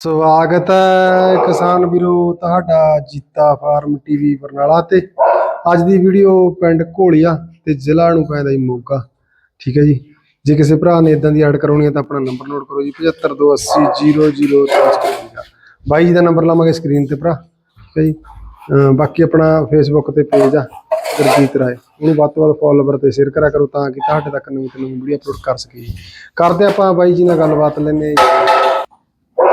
ਸਵਾਗਤ ਹੈ ਕਿਸਾਨ ਵੀਰੋ, ਤੁਹਾਡਾ ਜੀਤਾ ਫਾਰਮ ਟੀਵੀ ਬਰਨਾਲਾ ਤੇ। ਅੱਜ ਦੀ ਵੀਡੀਓ ਪਿੰਡ ਘੋਲੀਆ ਤੇ ਜ਼ਿਲ੍ਹਾ ਨੂੰ ਪੈਂਦਾ ਜੀ ਮੋਗਾ ਠੀਕ ਹੈ ਜੀ। ਜੇ ਕਿਸੇ ਭਰਾ ਨੇ ਇਦਾਂ ਦੀ ਐਡ ਕਰਾਉਣੀ ਹੈ ਤਾਂ ਆਪਣਾ ਨੰਬਰ ਨੋਟ ਕਰੋ ਜੀ 75280003 ਬਾਈ ਜੀ ਦਾ ਨੰਬਰ ਲਾਵਾਂਗੇ ਸਕਰੀਨ ਤੇ ਭਰਾ। ਠੀਕ ਹੈ ਜੀ। ਬਾਕੀ ਆਪਣਾ ਫੇਸਬੁੱਕ ਤੇ ਪੇਜ ਆ, ਗੁਰਜੀਤ ਰਾਏ। ਉਹਨੂੰ ਵੱਧ ਤੋਂ ਵੱਧ ਫੋਲੋਵਰ ਤੇ ਸ਼ੇਅਰ ਕਰਿਆ ਕਰੋ ਤਾਂ ਕਿ ਤੁਹਾਡੇ ਤੱਕ ਨਵੀਂ ਤੋਂ ਨਵੀਂ ਵੀਡੀਓ ਅਪਲੋਡ ਕਰ ਸਕੀਏ। ਕਰਦੇ ਆਪਾਂ ਬਾਈ ਜੀ ਨਾਲ ਗੱਲਬਾਤ ਲੈਨੇ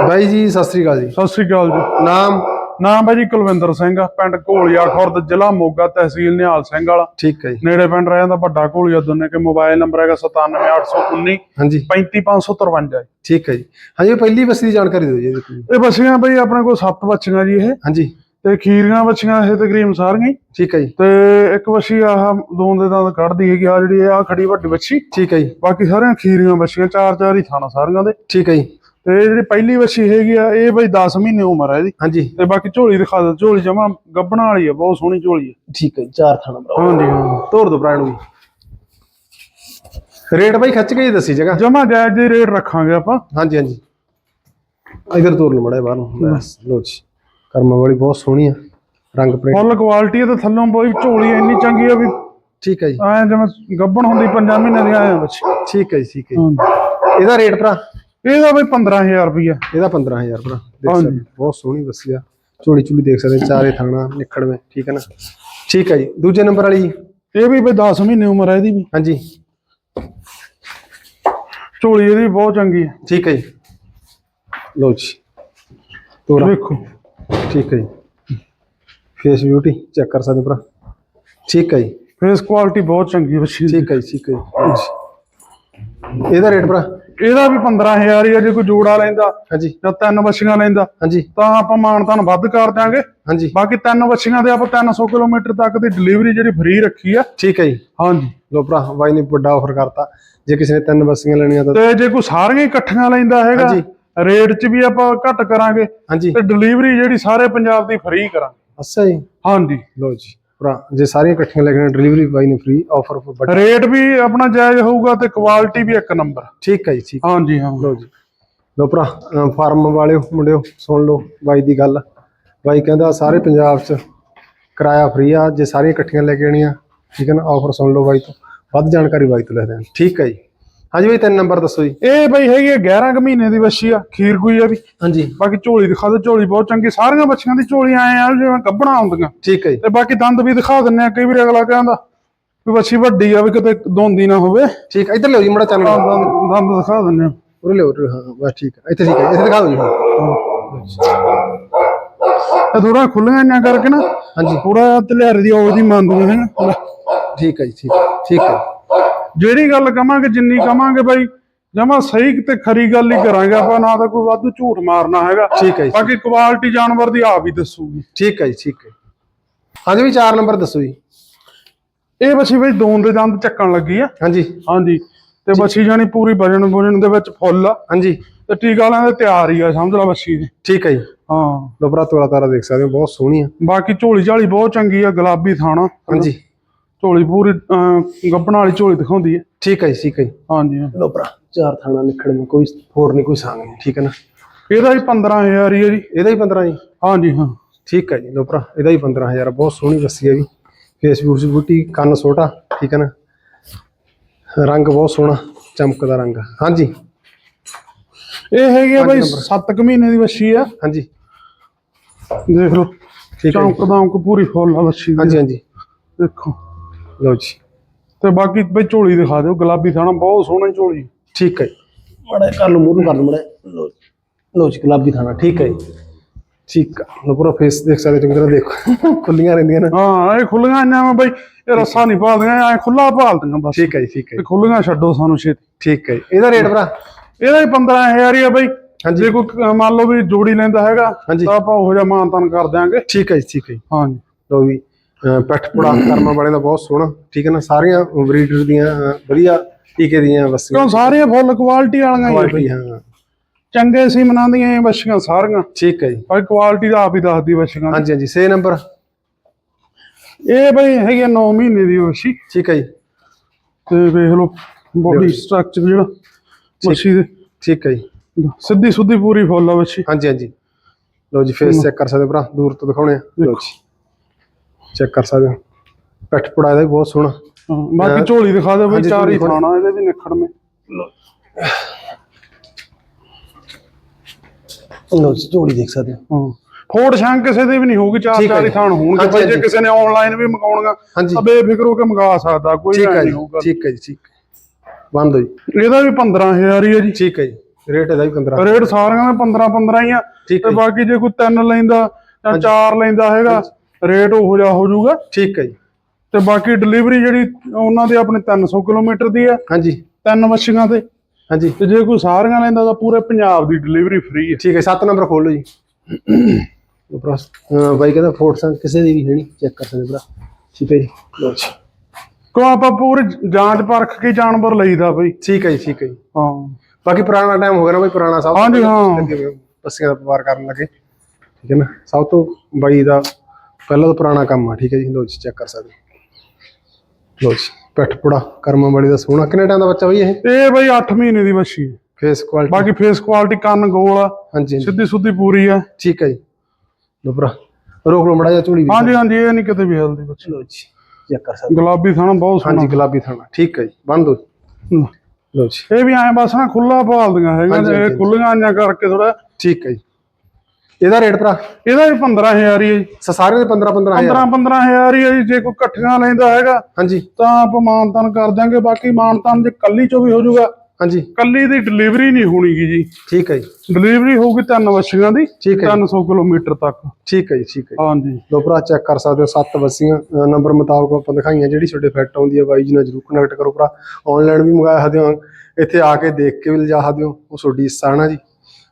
ਬਾਈ ਜੀ ਸਤਿ ਸ੍ਰੀ ਅਕਾਲ ਜੀ। ਸਤਿ ਸ੍ਰੀ ਅਕਾਲ ਜੀ। ਨਾਮ? ਨਾਮ ਹੈ ਜੀ ਕੁਲਵਿੰਦਰ ਸਿੰਘ ਪਿੰਡ ਘੋਲੀਆ ਖੁਰਦ ਜ਼ਿਲ੍ਹਾ ਮੋਗਾ ਤਹਿਸੀਲ ਨਿਹਾਲ ਸਿੰਘ ਵਾਲਾ। ਠੀਕ ਹੈ ਜੀ। ਨੇੜੇ ਪਿੰਡ ਰਹਿ ਜਾਂਦਾ ਵੱਡਾ ਘੋਲੀਆ ਦੋਨੇ ਕੇ ਮੋਬਾਈਲ ਨੰਬਰ ਹੈਗਾ 97819 ਹਾਂਜੀ। 35553 ਠੀਕ ਹੈ ਜੀ। ਹਾਂਜੀ ਪਹਿਲੀ ਬਸਤੀ ਦੀ ਜਾਣਕਾਰੀ ਦਿਓ ਜੀ। ਇਹ ਬੱਚੀਆਂ ਬਈ ਆਪਣੇ ਕੋਲ ਸੱਤ ਬੱਚੀਆਂ ਜੀ ਇਹ। ਹਾਂਜੀ। ਤੇ ਖੀਰੀਆਂ ਬੱਚੀਆਂ ਇਹ ਤਕਰੀਬਨ ਸਾਰੀਆਂ। ਠੀਕ ਹੈ ਜੀ। ਤੇ ਇੱਕ ਬੱਚੀ ਆਹ ਦੋ ਦੇ ਦੰਦ ਕੱਢਦੀ ਹੈਗੀ ਆ ਜਿਹੜੀ ਆ ਖੜੀ ਵੱਡੀ ਬੱਚੀ ਠੀਕ ਹੈ ਜੀ। ਬਾਕੀ ਸਾਰੀਆਂ ਖੀਰੀਆਂ ਬੱਚੀਆਂ ਚਾਰ ਚਾਰ ਹੀ ਥਾਣਾ ਸਾਰੀਆਂ ਦੇ। ਠੀਕ ਹੈ ਜੀ। ਇਹ ਜਿਹੜੀ ਪਹਿਲੀ ਬੱਚੀ ਹੈਗੀ ਆ ਇਹ ਬਈ 10 ਮਹੀਨੇ ਉਮਰ ਹੈ ਇਹਦੀ। ਹਾਂਜੀ। ਤੇ ਬਾਕੀ ਝੋਲੀ ਦਿਖਾ ਦਿਓ। ਝੋਲੀ ਜਮਾ ਗੱਬਣਾ ਵਾਲੀ ਆ ਬਹੁਤ ਸੋਹਣੀ ਝੋਲੀ ਹੈ ਠੀਕ ਹੈ ਚਾਰ ਥਾਣਾ ਬਰਾਬਰ ਹਾਂਜੀ ਹਾਂ। ਤੋਰ ਦੋ ਭਰਾ ਨੂੰ ਰੇਟ ਬਾਈ ਖੱਚ ਕੇ ਹੀ ਦੱਸੀ ਜਗ੍ਹਾ। ਜਮਾ ਜਾਇਜ਼ ਦੇ ਰੇਟ ਰੱਖਾਂਗੇ ਆਪਾਂ। ਹਾਂਜੀ ਹਾਂਜੀ। ਇਧਰ ਤੋਰ ਲਓ ਮੜਾ ਬਾਹਰ ਨੂੰ। ਬਸ। ਲੋ ਜੀ। ਕਰਮਾ ਵਾਲੀ ਬਹੁਤ ਸੋਹਣੀ ਆ। ਰੰਗ ਪ੍ਰਿੰਟ ਫੁੱਲ ਕੁਆਲਿਟੀ ਤੇ ਥੱਲੋਂ ਬਈ ਝੋਲੀ ਇੰਨੀ ਚੰਗੀ ਆ ਵੀ ਠੀਕ ਹੈ ਜੀ। ਐ ਜਿਵੇਂ ਗੱਬਣ ਹੁੰਦੀ ਪੰਜਾਂ ਮਹੀਨੇ ਦੀ ਆਏ ਬੱਚੇ ਠੀਕ ਹੈ ਜੀ ਠੀਕ ਹੈ ਇਹਦਾ ਰੇਟ ਭਰਾ? ਇਹਦਾ ਬਈ 15000 ਰੁਪਈਆ। ਇਹਦਾ 15000 ਭਰਾ। ਦੇਖ। ਸਕਦੇ। ਬਹੁਤ ਸੋਹਣੀ ਬੱਸੀ ਆ। ਝੋਲੀ ਝੁਲੀ ਦੇਖ ਸਕਦੇ ਚਾਰੇ ਥਾਣਾ ਨਿਖੜਵੇਂ ਠੀਕ ਹੈ ਨਾ? ਠੀਕ ਹੈ ਜੀ। ਦੂਜੇ ਨੰਬਰ ਵਾਲੀ ਇਹ ਵੀ ਬਈ 10 ਮਹੀਨੇ ਉਮਰ ਹੈ ਇਹਦੀ ਵੀ। ਹਾਂਜੀ। ਝੋਲੀ ਇਹਦੀ ਬਹੁਤ ਚੰਗੀ ਹੈ ਠੀਕ ਹੈ ਜੀ। ਲਓ ਜੀ। ਤੋਰਾ। ਵੇਖੋ। ਠੀਕ ਹੈ ਜੀ। ਫੇਸ ਬਿਊਟੀ ਚੈੱਕ ਕਰ ਸਕਦੇ ਭਰਾ। ਠੀਕ ਹੈ ਜੀ। ਫੇਸ ਕੁਆਲਿਟੀ ਬਹੁਤ ਚੰਗੀ ਹੈ ਬੱਚੀ ਠੀਕ ਹੈ ਜੀ ਠੀਕ ਹੈ। ਜੀ। ਇਹਦਾ ਰੇਟ ਭਰਾ? ਇਹਦਾ ਵੀ 15000 ਹੀ ਆ ਜੇ ਕੋਈ ਜੋੜਾ ਲੈਂਦਾ ਹਾਂਜੀ। ਜਾਂ ਤਿੰਨ ਬੱਚੀਆਂ ਲੈਂਦਾ ਹਾਂਜੀ। ਤਾਂ ਆਪਾਂ ਮਾਨਤਾਨ ਵੱਧ ਕਰ ਦਿਆਂਗੇ। ਹਾਂਜੀ। ਬਾਕੀ ਤਿੰਨ ਬੱਚੀਆਂ ਦੇ ਆਪਾਂ 300 ਕਿਲੋਮੀਟਰ ਤੱਕ ਦੀ ਡਿਲੀਵਰੀ ਜਿਹੜੀ ਫ੍ਰੀ ਰੱਖੀ ਆ। ਠੀਕ ਹੈ ਜੀ। ਹਾਂਜੀ। ਲੋ ਭਰਾ ਬਾਈ ਨੇ ਵੱਡਾ ਆਫਰ ਕਰਤਾ। ਜੇ ਕਿਸੇ ਨੇ ਤਿੰਨ ਬੱਸੀਆਂ ਲੈਣੀਆਂ ਤਾਂ ਤੇ ਜੇ ਕੋਈ ਸਾਰੀਆਂ ਇਕੱਠੀਆਂ ਲੈਂਦਾ ਹੈਗਾ ਹਾਂਜੀ। ਰੇਟ 'ਚ ਵੀ ਆਪਾਂ ਘੱਟ ਕਰਾਂਗੇ। ਹਾਂਜੀ। ਤੇ ਡਿਲੀਵਰੀ ਜਿਹੜੀ ਸਾਰੇ ਪੰਜਾਬ ਦੀ ਫ੍ਰੀ ਕਰਾਂਗੇ। ਅੱਛਾ ਜੀ। ਹਾਂਜੀ। ਲੋ ਜੀ। ਭਰਾ ਜੇ ਸਾਰੀਆਂ ਇਕੱਠੀਆਂ ਲੈ ਕੇ ਡਿਲੀਵਰੀ ਬਾਈ ਨੇ ਫ੍ਰੀ ਆਫਰ ਵੱਡਾ ਰੇਟ ਵੀ ਆਪਣਾ ਜਾਇਜ਼ ਹੋਊਗਾ ਤੇ ਕੁਆਲਿਟੀ ਵੀ ਇੱਕ ਨੰਬਰ ਠੀਕ ਹੈ ਜੀ ਠੀਕ। ਹਾਂਜੀ ਹਾਂ। ਲੋ ਜੀ। ਲੋ ਭਰਾ ਫਾਰਮ ਵਾਲਿਓ ਮੁੰਡਿਓ ਸੁਣ ਲਓ ਬਾਈ ਦੀ ਗੱਲ। ਬਾਈ ਕਹਿੰਦਾ ਸਾਰੇ ਪੰਜਾਬ 'ਚ ਕਿਰਾਇਆ ਫ੍ਰੀ ਆ ਜੇ ਸਾਰੀਆਂ ਇਕੱਠੀਆਂ ਲੈ ਕੇ ਆਣੀਆਂ ਠੀਕ ਹੈ ਨਾ ਆਫਰ ਸੁਣ ਲਓ ਬਾਈ ਤੋਂ। ਵੱਧ ਜਾਣਕਾਰੀ ਬਾਈ ਤੋਂ ਲੈ ਦੇਣ ਠੀਕ ਹੈ ਜੀ। ਹਾਂਜੀ ਬਾਈ ਤਿੰਨ ਨੰਬਰ ਦੱਸੋ ਜੀ। ਇਹ ਬਈ ਹੈਗੀ ਆ 11 ਕੁ ਮਹੀਨੇ ਦੀ ਬੱਚੀ ਆ ਖੀਰ ਕੋਈ ਆ ਵੀ ਹਾਂਜੀ। ਬਾਕੀ ਝੋਲੀ ਦਿਖਾ ਦਿਓ ਝੋਲੀ ਬਹੁਤ ਚੰਗੀ ਸਾਰੀਆਂ ਬੱਚੀਆਂ ਦੀ ਝੋਲੀ ਆਏ ਆ ਜਿਵੇਂ ਗੱਬਣਾ ਹੁੰਦੀਆਂ। ਠੀਕ ਹੈ ਜੀ। ਤੇ ਬਾਕੀ ਦੰਦ ਵੀ ਦਿਖਾ ਦਿੰਨੇ ਆ ਕਈ ਵਾਰ ਅਗਲਾ ਕਹਿੰਦਾ ਵੀ ਬੱਚੀ ਵੱਡੀ ਆ ਵੀ ਕਿਤੇ ਦੋਂਦੀ ਨਾ ਹੋਵੇ। ਠੀਕ ਹੈ ਇੱਧਰ ਲਿਓ ਜੀ ਮੜਾ ਚੈਨਲ ਦੰਦ ਦਿਖਾ ਦਿੰਨੇ ਆ। ਉਰੇ ਲਿਓ ਉਰੇ, ਹਾਂ ਬਸ ਠੀਕ ਹੈ ਇੱਥੇ ਠੀਕ ਹੈ ਇੱਥੇ ਦਿਖਾ ਦਿਓ ਜੀ ਹਾਂ। ਇਹ ਥੋੜਾ ਖੁੱਲੀਆਂ ਇੰਨਾ ਕਰਕੇ ਨਾ ਹਾਂਜੀ। ਥੋੜਾ ਤਲਿਆਰੇ ਦੀ ਆਵਾਜ਼ ਹੀ ਮੰਨਦੀਆਂ ਹੈ ਨਾ। ਠੀਕ ਹੈ ਜੀ ਠੀਕ ਹੈ ਠੀਕ ਹੈ ਜਿਹੜੀ ਗੱਲ ਕਵਾਂਗੇ ਜਿੰਨੀ ਕਵਾਂਗੇ ਬਾਈ ਜਮਾ ਸਹੀ ਤੇ ਖਰੀ ਗੱਲ ਹੀ ਕਰਾਂਗੇ ਆਪਾਂ ਨਾ ਤਾਂ ਕੋਈ ਵਾਧੂ ਝੂਠ ਮਾਰਨਾ ਹੈਗਾ। ਠੀਕ ਹੈ ਜੀ। ਬਾਕੀ ਕੁਆਲਿਟੀ ਜਾਨਵਰ ਦੀ ਆਪ ਹੀ ਦੱਸੂਗੀ। ਠੀਕ ਹੈ ਜੀ ਠੀਕ ਹੈ। ਹਾਂਜੀ ਵੀ ਚਾਰ ਨੰਬਰ ਦੱਸੋ ਜੀ। ਇਹ ਬੱਚੀ ਬਈ ਦੋਨ ਦੇ ਦੰਦ ਚੱਕਣ ਲੱਗੀ ਆ। ਹਾਂਜੀ। ਹਾਂਜੀ। ਤੇ ਬੱਚੀ ਜਾਨੀ ਪੂਰੀ ਵਜਨ ਵਜਨ ਦੇ ਵਿੱਚ ਫੁੱਲ ਆ। ਹਾਂਜੀ। ਤੇ ਟੀਕਾ ਲੈਣ ਦੇ ਤਿਆਰ ਹੀ ਆ ਸਮਝ ਲਾ ਬੱਚੀ ਦੀ। ਠੀਕ ਹੈ ਜੀ। ਹਾਂ। ਲੋ ਭਰਾ ਤੋਲਾ ਤਾਰਾ ਦੇਖ ਸਕਦੇ ਹੋ ਬਹੁਤ ਸੋਹਣੀ ਆ। ਬਾਕੀ ਝੋਲੀ ਝਾਲੀ ਬਹੁਤ ਚੰਗੀ ਆ ਗੁਲਾਬੀ ਥਾਣਾ ਹਾਂਜੀ। ਝੋਲੀ ਪੂਰੀ ਅਹ, ਗੱਭਣ ਵਾਲੀ ਝੋਲੀ ਦਿਖਾਉਂਦੀ ਹੈ। ਠੀਕ ਹੈ ਜੀ ਠੀਕ ਹੈ ਜੀ। ਹਾਂਜੀ। ਹਾਂ। ਲੋ ਭਰਾ ਚਾਰ ਥਾਣਾ ਨਿਕੜ ਮੈਂ ਕੋਈ ਹੋਰ ਨਹੀਂ ਕੋਈ ਸੰਗ ਨਹੀਂ ਠੀਕ ਹੈ ਨਾ? ਇਹਦਾ ਹੀ 15000 ਹੀ ਜੀ। ਇਹਦਾ ਹੀ 15 ਜੀ? ਹਾਂਜੀ ਹਾਂ। ਠੀਕ ਹੈ ਜੀ ਲੋ ਭਰਾ ਇਹਦਾ ਹੀ 15000 ਬਹੁਤ ਸੋਹਣੀ ਬੱਸੀ ਹੈ ਜੀ। ਫੇਸਬੁੱਕ ਦੀ ਬੂਟੀ ਕੰਨ ਛੋਟਾ ਠੀਕ ਹੈ ਨਾ? ਰੰਗ ਬਹੁਤ ਸੋਹਣਾ ਚਮਕਦਾ ਰੰਗ। ਹਾਂਜੀ। ਇਹ ਹੈਗੀ ਆ ਬਾਈ ਨੰਬਰ। 7 ਮਹੀਨੇ ਦੀ ਬੱਚੀ ਆ। ਹਾਂਜੀ। ਦੇਖ ਲਓ ਠੀਕ ਹੈ ਜੀ। ਚੌਂਕ ਦਾਂਕ ਪੂਰੀ ਫੁੱਲ ਆ ਦੀ। ਹਾਂਜੀ ਹਾਂਜੀ। ਦੇਖੋ। ਲੋ ਜੀ। ਤੇ ਬਾਕੀ ਬਈ ਝੋਲੀ ਦਿਖਾ ਦਿਓ ਗੁਲਾਬੀ ਥਾਣਾ ਬਹੁਤ ਸੋਹਣੀ ਝੋਲੀ। ਠੀਕ ਹੈ ਮੜਾ ਕਰ ਲਓ ਮੂੰਹ ਨੂੰ ਕਰ ਲਓ ਮੜਾ ਲੋ ਲੋ ਜੀ। ਗੁਲਾਬੀ ਥਾਣਾ ਠੀਕ ਹੈ ਠੀਕ ਆ। ਲੋ ਪੂਰਾ ਫੇਸ ਦੇਖ ਸਕਦੇ ਚੰਗੀ ਤਰ੍ਹਾਂ ਦੇਖੋ। ਖੁੱਲੀਆਂ ਰਹਿੰਦੀਆਂ ਨੇ। ਹਾਂ ਇਹ ਖੁੱਲੀਆਂ ਇੰਨਾ ਵਾ ਬਈ ਇਹ ਰੱਸਾ ਨਹੀਂ ਪਾਲਦੀਆਂ ਐ ਖੁੱਲਾ ਪਾਲਦੀਆਂ ਬਸ। ਠੀਕ ਹੈ ਜੀ ਠੀਕ ਹੈ ਇਹ ਖੁੱਲੀਆਂ ਛੱਡੋ ਸਾਨੂੰ ਛੇਤੀ। ਠੀਕ ਹੈ ਜੀ। ਇਹਦਾ ਰੇਟ ਭਰਾ? ਇਹਦਾ ਹੀ 15000 ਹੀ ਆ ਬਈ। ਹਾਂਜੀ। ਜੇ ਕੋਈ ਮੰਨ ਲਓ ਵੀ ਜੋੜੀ ਲੈਂਦਾ ਹੈਗਾ। ਤਾਂ ਆਪਾਂ ਉਹੋ ਜਿਹਾ ਮਾਨਤਾਨ ਕਰ ਦਿਆਂਗੇ। ਠੀਕ ਹੈ ਜੀ ਠੀਕ ਹੈ ਜੀ। ਹਾਂਜੀ। ਲੋ ਵੀ ਪੈਠ ਪੁੜਾ ਕਰਮਾ ਵਾਲੇ ਦਾ ਬਹੁਤ ਸੋਹਣਾ ਠੀਕ ਹੈ ਨਾ? ਸਾਰੀਆਂ ਬਰੀਡਰ ਦੀਆਂ ਵਧੀਆ ਟੀਕੇ ਦੀਆਂ ਬੱਸੀਆਂ ਕਿਉਂ ਸਾਰੀਆਂ ਫੁੱਲ ਕੁਆਲਿਟੀ ਵਾਲੀਆਂ ਹੀ ਆ ਬਈ। ਕੁਆਲਿਟੀ ਹਾਂ। ਚੰਗੇ ਸੀ ਮਨਾਉਂਦੀਆਂ ਇਹ ਬੱਚੀਆਂ ਸਾਰੀਆਂ। ਠੀਕ ਹੈ ਜੀ। ਪਰ ਕੁਆਲਿਟੀ ਦਾ ਆਪ ਹੀ ਦੱਸਦੀ ਬੱਚੀਆਂ ਦੀ। ਹਾਂਜੀ ਹਾਂਜੀ। 6 ਨੰਬਰ। ਇਹ ਬਈ ਹੈਗੀ 9 ਮਹੀਨੇ ਦੀ ਬੱਚੀ ਠੀਕ ਹੈ ਜੀ। ਤੇ ਵੇਖ ਲਓ ਬੋਡੀ ਸਟਰਕਚਰ ਜਿਹੜਾ ਬੱਚੀ ਦੇ। ਠੀਕ ਹੈ ਜੀ। ਸਿੱਧੀ ਸੁੱਧੀ ਪੂਰੀ ਫੁੱਲ ਆ ਬੱਚੀ ਹਾਂਜੀ ਹਾਂਜੀ। ਲਓ ਜੀ ਫੇਸ ਚੈੱਕ ਕਰ ਸਕਦੇ ਹੋ ਭਰਾ ਦੂਰ ਤੋਂ ਦਿਖਾਉਣੇ ਆ। ਲਓ ਜੀ। ਚੈੱਕ ਕਰ ਸਕਦੇ ਹੋ। ਪਿੱਠ ਪੁੜਾ ਇਹਦਾ ਵੀ ਬਹੁਤ ਸੋਹਣਾ। ਹਾਂ, ਬਾਕੀ ਝੋਲੀ ਦਿਖਾ ਦੇ ਬਈ ਚਾਰ ਹੀ ਥਾਣਾ ਇਹਦੇ ਵੀ ਨਿਖੜਵੇਂ ਲਓ ਜੀ ਝੋਲੀ ਦੇਖ ਸਕਦੇ ਹੋ। ਫੋੜ ਸ਼ੰਕ ਕਿਸੇ ਦੇ ਵੀ ਨਹੀਂ ਹੋਊਗੀ ਚਾਰ ਚਾਰ ਹੀ। ਥਾਣ ਹੋਣਗੇ। ਜੇ। ਕਿਸੇ ਨੇ ਆਨਲਾਈਨ ਵੀ ਮੰਗਾਉਣਗਾ ਤਾਂ ਬੇਫਿਕਰ ਹੋ ਕੇ ਮੰਗਾ ਸਕਦਾ ਕੋਈ ਠੀਕ ਐਂ ਹੈ ਨਹੀਂ ਜੀ ਹੋਊਗਾ। ਠੀਕ ਹੈ ਜੀ ਠੀਕ ਬੰਦ ਹੋ ਜੀ। ਇਹਦਾ ਵੀ 15000 ਹੀ ਹੈ ਜੀ। ਠੀਕ ਹੈ ਜੀ। ਰੇਟ ਇਹਦਾ ਵੀ 15 ਰੇਟ ਸਾਰਿਆਂ ਦਾ 15 15 ਹੀ ਆ। ਠੀਕ ਤੇ ਬਾਕੀ ਜੇ ਕੋਈ ਤਿੰਨ ਲੈਂਦਾ ਜਾਂ ਚਾਰ ਲੈਂਦਾ ਹੈਗਾ ਰੇਟ ਉਹੋ ਜਿਹਾ ਹੋ ਜਾਊਗਾ। ਠੀਕ ਹੈ ਜੀ। ਤੇ ਬਾਕੀ ਡਿਲੀਵਰੀ ਜਿਹੜੀ ਉਹਨਾਂ ਦੇ ਆਪਣੇ 300 ਕਿਲੋਮੀਟਰ ਦੀ ਆ। ਹਾਂਜੀ। ਤਿੰਨ ਮੱਛੀਆਂ ਤੇ। ਹਾਂਜੀ। ਤੇ ਜੇ ਕੋਈ ਸਾਰੀਆਂ ਲੈਂਦਾ ਤਾਂ ਪੂਰੇ ਪੰਜਾਬ ਦੀ ਡਿਲੀਵਰੀ ਫ੍ਰੀ ਹੈ ਠੀਕ ਹੈ 7 ਨੰਬਰ ਖੋਲ ਲਓ ਜੀ। ਹਾਂ ਬਾਈ ਕਹਿੰਦਾ ਫੋਟੋ ਕਿਸੇ ਦੀ ਵੀ ਹੈ ਨਹੀਂ ਚੈੱਕ ਕਰ ਸਕਦੇ ਭਰਾ। ਠੀਕ ਹੈ ਜੀ। ਲਓ ਜੀ। ਕੋ ਆਪਾਂ ਪੂਰੀ ਜਾਂਚ ਪਰਖ ਕੇ ਜਾਨਵਰ ਲਈਦਾ ਬਈ। ਠੀਕ ਹੈ ਜੀ ਠੀਕ ਹੈ ਜੀ। ਹਾਂ। ਬਾਕੀ ਪੁਰਾਣਾ ਟਾਈਮ ਹੋ ਗਿਆ ਨਾ ਬਈ ਪੁਰਾਣਾ ਸਭ ਹਾਂਜੀ, ਹਾਂ। ਬੱਸੀਆਂ ਦਾ ਵਪਾਰ ਕਰਨ ਲੱਗੇ। ਠੀਕ ਹੈ ਨਾ ਸਭ ਤੋਂ ਬਾਈ ਦਾ ਪਹਿਲਾਂ ਤੋਂ ਪੁਰਾਣਾ ਕੰਮ ਆ ਠੀਕ ਹੈ ਜੀ। ਲੋ ਜੀ ਚੈੱਕ ਕਰ ਸਕਦੇ ਲੋ ਜੀ ਪਿੱਠ ਪੁੜਾ ਕਰਮਾਂ ਵਾਲੀ ਦਾ ਸੋਹਣਾ ਕਿੰਨੇ ਟਾਈਮ ਦਾ ਬੱਚਾ ਬਈ ਇਹ? ਇਹ ਬਈ 8 ਮਹੀਨੇ ਦੀ ਬੱਛੀ ਹੈ। ਫੇਸ ਕੁਆਲਿਟੀ ਬਾਕੀ ਫੇਸ ਕੁਆਲਿਟੀ ਕੰਨ ਗੋਲ ਆ। ਹਾਂਜੀ ਸਿੱਧੀ ਸੁੱਧੀ ਪੂਰੀ ਆ। ਠੀਕ ਹੈ ਜੀ। ਲੋ ਭਰਾ ਰੋਕ ਲੋ ਮੜਾ ਜਾ ਵੀ ਹਾਂਜੀ ਹਾਂਜੀ ਇਹ ਨਹੀਂ ਕਿਤੇ ਵੀ ਹਿਲਦੀ ਬੱਚੀ। ਲੋ ਜੀ ਚੈੱਕ ਕਰ ਸਕਦੇ ਗੁਲਾਬੀ ਥਾਣਾ ਬਹੁਤ ਸੋਹਣਾ। ਹਾਂਜੀ ਗੁਲਾਬੀ ਥਾਣਾ ਠੀਕ ਹੈ ਜੀ ਬੰਦ ਦੋ ਹਮ। ਲੋ ਜੀ। ਇਹ ਵੀ ਐਂ ਬਸ ਨਾ ਖੁੱਲਾ ਭਾਲਦੀਆਂ ਹੈਗੀਆਂ ਇਹ। ਖੁੱਲੀਆਂ ਆਈਆਂ ਕਰਕੇ ਥੋੜਾ ਠੀਕ ਹੈ ਜੀ। ਇਹਦਾ ਰੇਟ ਭਰਾ? ਇਹਦਾ ਵੀ 15000 ਹੀ ਹੈ ਜੀ। ਸਾਰੇ ਦੇ 15 15000 15 15000 ਹੀ ਹੈ ਜੀ। ਜੇ ਕੋਈ ਇਕੱਠੀਆਂ ਲੈਂਦਾ ਹੈਗਾ ਹਾਂਜੀ। ਤਾਂ ਆਪਾਂ ਮਾਨਤਾਨ ਕਰ ਦਾਂਗੇ ਬਾਕੀ ਮਾਨਤਾਨ ਜੇ ਕੱਲੀ ਚੋਂ ਵੀ ਹੋ ਜਾਊਗਾ ਹਾਂਜੀ। ਕੱਲੀ ਦੀ ਡਿਲੀਵਰੀ ਨਹੀਂ ਹੋਣੀਗੀ ਜੀ। ਠੀਕ ਹੈ ਜੀ। ਡਿਲੀਵਰੀ ਹੋਊਗੀ ਤਿੰਨ ਵਛੀਆਂ ਦੀ ਠੀਕ ਹੈ ਜੀ, 300 ਕਿਲੋਮੀਟਰ ਤੱਕ। ਠੀਕ ਹੈ ਜੀ ਠੀਕ ਹੈ। ਹਾਂਜੀ। ਲੋ ਭਰਾ ਚੈੱਕ ਕਰ ਸਕਦੇ ਹੋ ਸੱਤ ਬੱਸੀਆਂ ਅ, ਨੰਬਰ ਮੁਤਾਬਕ ਆਪਾਂ ਦਿਖਾਈਆਂ ਜਿਹੜੀ ਤੁਹਾਡੇ ਫਿੱਟ ਆਉਂਦੀ ਹੈ। ਬਾਈ ਜੀ ਨਾਲ ਜਰੂਰ ਕਨੈਕਟ ਕਰੋ ਭਰਾ। ਆਨਲਾਈਨ ਵੀ ਮੰਗਾ ਸਕਦੇ ਹੋ। ਇੱਥੇ ਆ ਕੇ ਦੇਖ ਕੇ ਵੀ ਲਿਜਾ ਸਕਦੇ ਹੋ। ਉਹ ਤੁਹਾਡੀ ਇੱਛਾ ਹੈ ਨਾ ਜੀ।